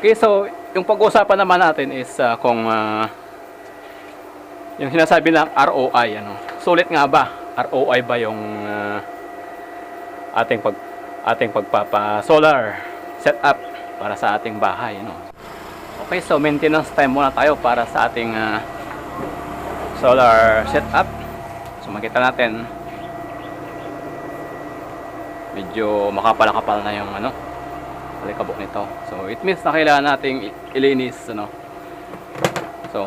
Okay, so yung pag-uusapan naman natin is ah, kung ah, yung sinasabi ng ROI ano. Sulit nga ba? ROI ba yung ah, ating pag ating pagpapa solar setup para sa ating bahay ano. Okay, so maintenance time muna tayo para sa ating ah, solar setup. So makita natin medyo makapal-kapal na yung ano alikabok nito. So it means na kailangan nating ilinis ano. So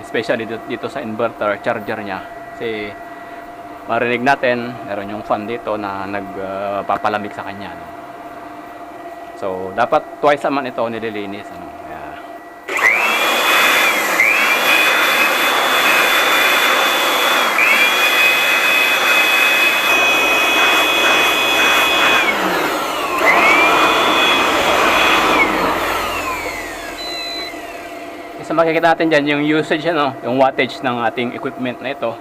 especially dito, dito sa inverter charger niya kasi marinig natin meron yung fan dito na nagpapalamig sa kanya no. So dapat twice a month ito nililinis ano. Isa makikita natin dyan yung usage ano, yung wattage ng ating equipment na ito.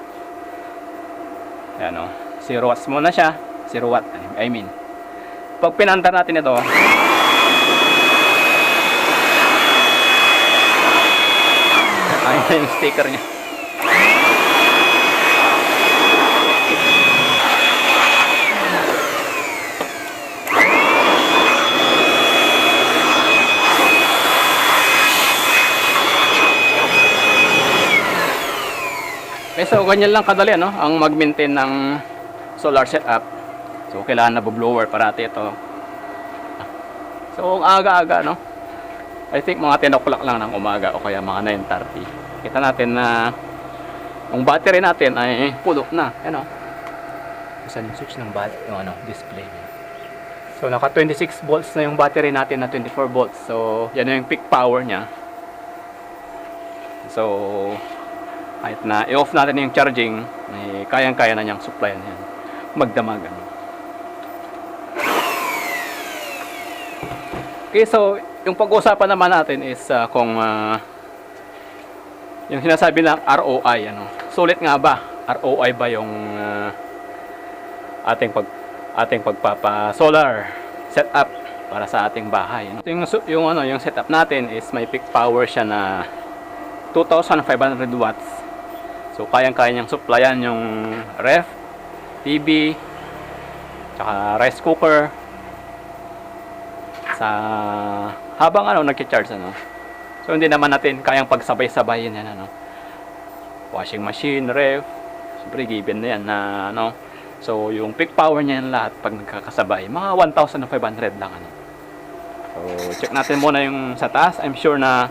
Ayan o. 0 watts muna siya. 0 watt. I mean. Pag pinandar natin ito, ayun yung sticker niya. Okay, so ganyan lang kadali ano, ang mag-maintain ng solar setup. So kailangan na blower parati ito. So ang aga-aga no. I think mga 10 o'clock lang ng umaga o kaya mga 9:30. Kita natin na ang battery natin ay puno na. Ano? Saan yung switch ng bat yung ano, display niya. So naka 26 volts na yung battery natin na 24 volts. So yan yung peak power niya. So kahit na i-off natin yung charging, ay kayang-kaya na niyang supply yan. Magdamag. Ano. Okay, so yung pag-uusapan naman natin is ah, kung ah, yung sinasabi ng ROI, ano. Sulit nga ba? ROI ba yung ah, ating pag ating pagpapa solar setup para sa ating bahay. Ano. Yung, yung ano, yung setup natin is may peak power siya na 2,500 watts. So, kayang-kaya niyang supplyan yung ref, TV, tsaka rice cooker. Sa habang ano nagki-charge ano. So hindi naman natin kayang pagsabay-sabayin yan ano. Washing machine, ref, siyempre given na yan na ano. So yung peak power niya yan lahat pag nagkakasabay, mga 1,500 lang ano. So check natin muna yung sa taas. I'm sure na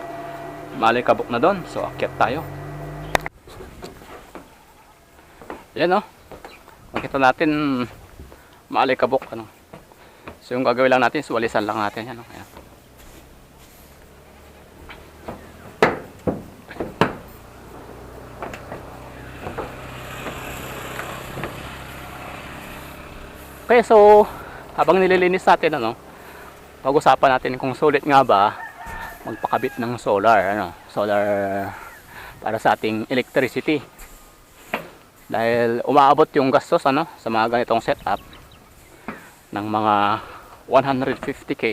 malikabok na doon. So akyat tayo. Yan o. Makita natin maalikabok ano. So yung gagawin lang natin, suwalisan lang natin yan. o. Ayan. Okay, so habang nililinis natin ano, pag-usapan natin kung sulit nga ba magpakabit ng solar ano, solar para sa ating electricity dahil umaabot yung gastos ano sa mga ganitong setup ng mga 150k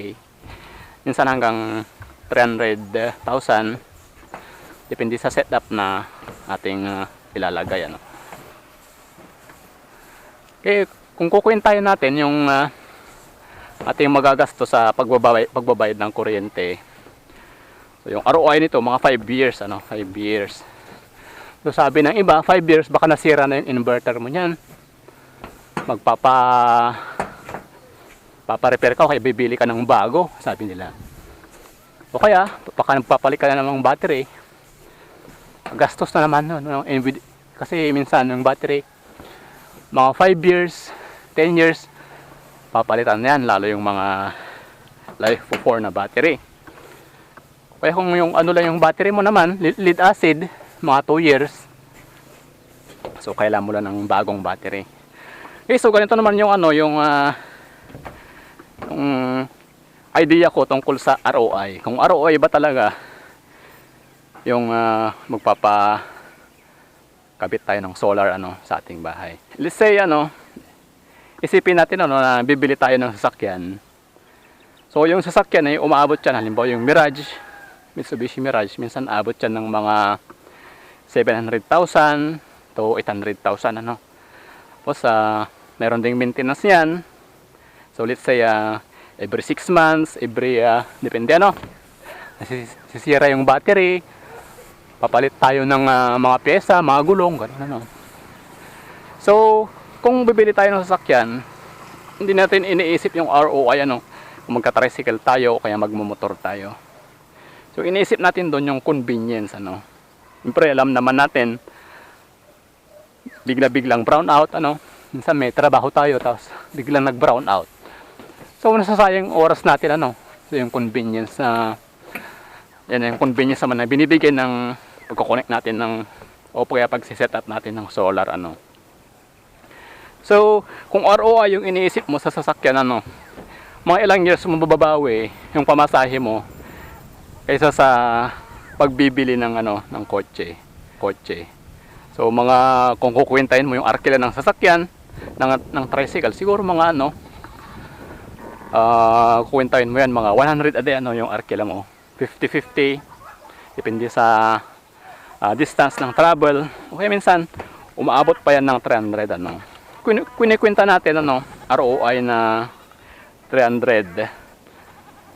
minsan hanggang 300,000 depende sa setup na ating uh, ilalagay ano. Okay kung kukwentahin natin yung uh, ating magagastos sa pagbabayad, pagbabayad ng kuryente so yung ROI nito mga 5 years ano 5 years So sabi ng iba, 5 years baka nasira na yung inverter mo niyan. Magpapa papa-repair ka o kaya bibili ka ng bago, sabi nila. O kaya, baka nagpapalit ka na ng battery. Gastos na naman no, no? Kasi minsan yung battery mga 5 years, 10 years papalitan na yan lalo yung mga life for na battery. Kaya kung yung ano lang yung battery mo naman, lead acid, mga 2 years. So kailangan mo lang ng bagong battery. Okay, so ganito naman yung ano, yung ah, yung idea ko tungkol sa ROI. Kung ROI ba talaga yung ah, magpapa kabit tayo ng solar ano sa ating bahay. Let's say ano, isipin natin ano na bibili tayo ng sasakyan. So yung sasakyan ay umaabot yan, halimbawa yung Mirage, Mitsubishi Mirage, minsan abot yan ng mga 700,000 to 800,000 ano. Tapos ah, meron ding maintenance yan. So let's say ah, every 6 months, every ah, depende ano. Sisira yung battery, papalit tayo ng ah, mga pyesa, mga gulong, ganun ano. So, kung bibili tayo ng sasakyan, hindi natin iniisip yung ROI ano, kung magka-tricycle tayo o kaya magmumotor tayo. So, iniisip natin doon yung convenience ano. Siyempre, alam naman natin, bigla-biglang brown out ano. Minsan may trabaho tayo tapos biglang nag-brown out. So, nasasayang oras natin ano. So, yung convenience na yan yung convenience naman na binibigay ng pagkoconnect natin ng o kaya pag-set up natin ng solar ano. So, kung ROI yung iniisip mo sa sasakyan ano, mga ilang years mo mababawi yung pamasahe mo kaysa sa pagbibili ng ano ng kotse, kotse. So, mga kung kukwentahin mo yung arkila ng sasakyan ng ng tricycle, siguro mga ano ah kukwentahin mo yan mga 100 a day ano yung arkila mo. 50-50 depende sa ah, distance ng travel. O kaya minsan umaabot pa yan ng 300 ano kwinikwenta natin ano, ROI na 300.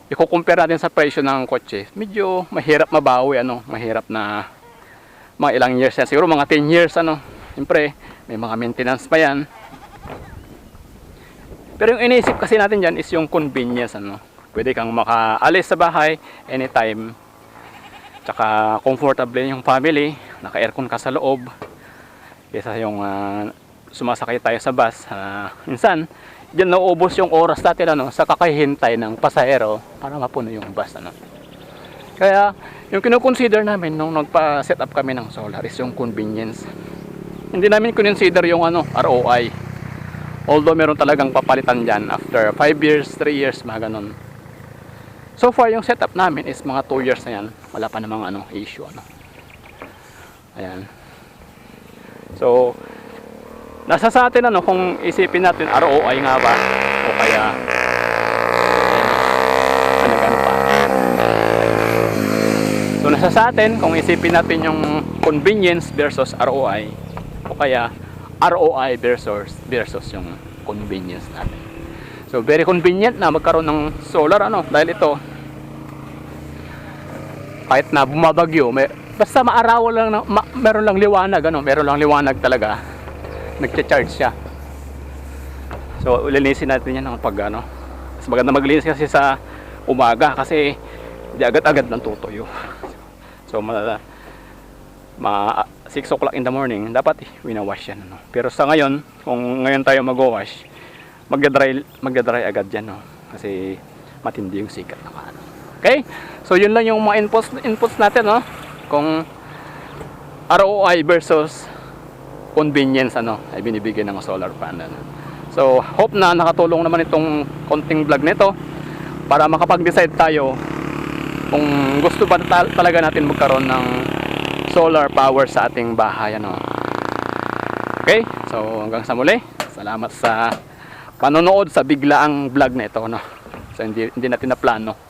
Iko-compare natin sa presyo ng kotse. Medyo mahirap mabawi ano, mahirap na mga ilang years yan. Siguro mga 10 years ano. Siyempre, may mga maintenance pa yan. Pero yung iniisip kasi natin dyan is yung convenience ano. Pwede kang makaalis sa bahay anytime. Tsaka comfortable yung family, naka-aircon ka sa loob. Kesa yung ah, sumasakay tayo sa bus, ah, minsan, diyan nauubos yung oras natin ano, sa kakahintay ng pasahero para mapuno yung bus. Ano. Kaya, yung kinukonsider namin nung nagpa-set up kami ng solar is yung convenience. Hindi namin consider yung ano, ROI. Although meron talagang papalitan dyan after 5 years, 3 years, mga ganun. So far, yung setup namin is mga 2 years na yan. Wala pa namang ano, issue. Ano. Ayan. So, nasa sa atin ano kung isipin natin ROI nga ba? O kaya ano ano pa? So nasa sa atin kung isipin natin yung convenience versus ROI o kaya ROI versus versus yung convenience natin. So very convenient na magkaroon ng solar ano dahil ito kahit na bumabagyo may, basta maaraw lang na, ma, meron lang liwanag ano meron lang liwanag talaga nagcha-charge siya. So, linisin natin yan ng pag ano. Mas maganda maglinis kasi sa umaga kasi hindi agad-agad nang tutuyo. So, ma, ma 6 o'clock in the morning, dapat eh, winawash yan. Ano. Pero sa ngayon, kung ngayon tayo mag-wash, magdadry, magdadry agad yan. No? Kasi matindi yung sikat ng ano. Okay? So, yun lang yung mga inputs, inputs natin. No? Kung ROI versus convenience ano ay binibigay ng solar panel. So, hope na nakatulong naman itong konting vlog nito para makapag-decide tayo kung gusto ba ta- talaga natin magkaroon ng solar power sa ating bahay ano. Okay? So, hanggang sa muli. Salamat sa panonood sa biglaang vlog na ito no. So, hindi hindi natin na plano.